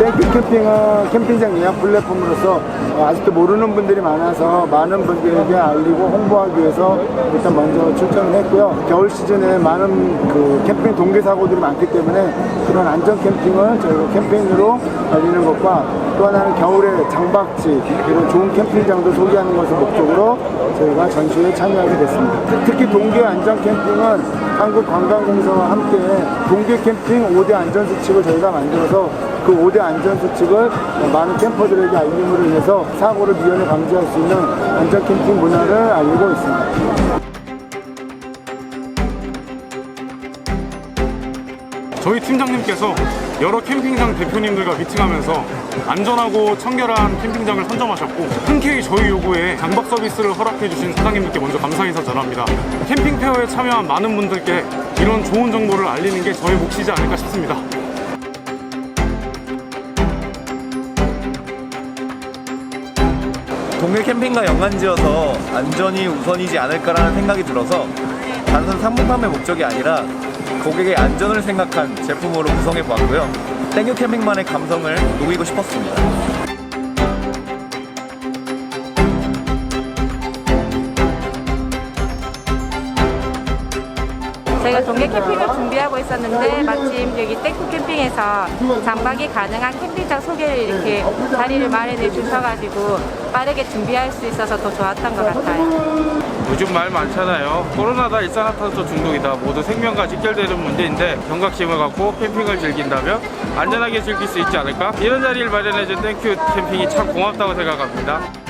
땡큐 캠핑은 캠핑장 예약 플랫폼으로서 어, 아직도 모르는 분들이 많아서 많은 분들에게 알리고 홍보하기 위해서 일단 먼저 출전을 했고요. 겨울 시즌에 많은 그 캠핑 동계 사고들이 많기 때문에 그런 안전 캠핑을 저희가 캠페인으로 알리는 것과 또 하나는 겨울에 장박지 이런 좋은 캠핑장도 소개하는 것을 목적으로 저희가 전시회에 참여하게 됐습니다. 특히 동계 안전 캠핑은 한국 관광공사와 함께 동계 캠핑 5대 안전 수칙을 저희가 만들어서 그 5대 안전 수칙을 많은 캠퍼들에게 알림으로 인해서 사고를 미연에 방지할 수 있는 안전 캠핑 문화를 알리고 있습니다. 저희 팀장님께서 여러 캠핑장 대표님들과 미팅하면서 안전하고 청결한 캠핑장을 선점하셨고 흔쾌히 저희 요구에 장박 서비스를 허락해주신 사장님들께 먼저 감사 인사 전합니다. 캠핑 페어에 참여한 많은 분들께 이런 좋은 정보를 알리는 게 저희 몫이지 않을까 싶습니다. 동일 캠핑과 연관지어서 안전이 우선이지 않을까라는 생각이 들어서 단순 상품 판매 목적이 아니라 고객의 안전을 생각한 제품으로 구성해 보았고요. 땡큐 캠핑만의 감성을 녹이고 싶었습니다. 저희가 동계 캠핑을 준비하고 있었는데 마침 여기 땡쿠 캠핑에서 장박이 가능한 캠핑장 소개를 이렇게 자리를 마련해 주셔가지고 빠르게 준비할 수 있어서 더 좋았던 것 같아요. 요즘 말 많잖아요. 코로나다 일산화탄소 중독이다. 모두 생명과 직결되는 문제인데 경각심을 갖고 캠핑을 즐긴다면 안전하게 즐길 수 있지 않을까? 이런 자리를 마련해준 땡큐 캠핑이 참 고맙다고 생각합니다.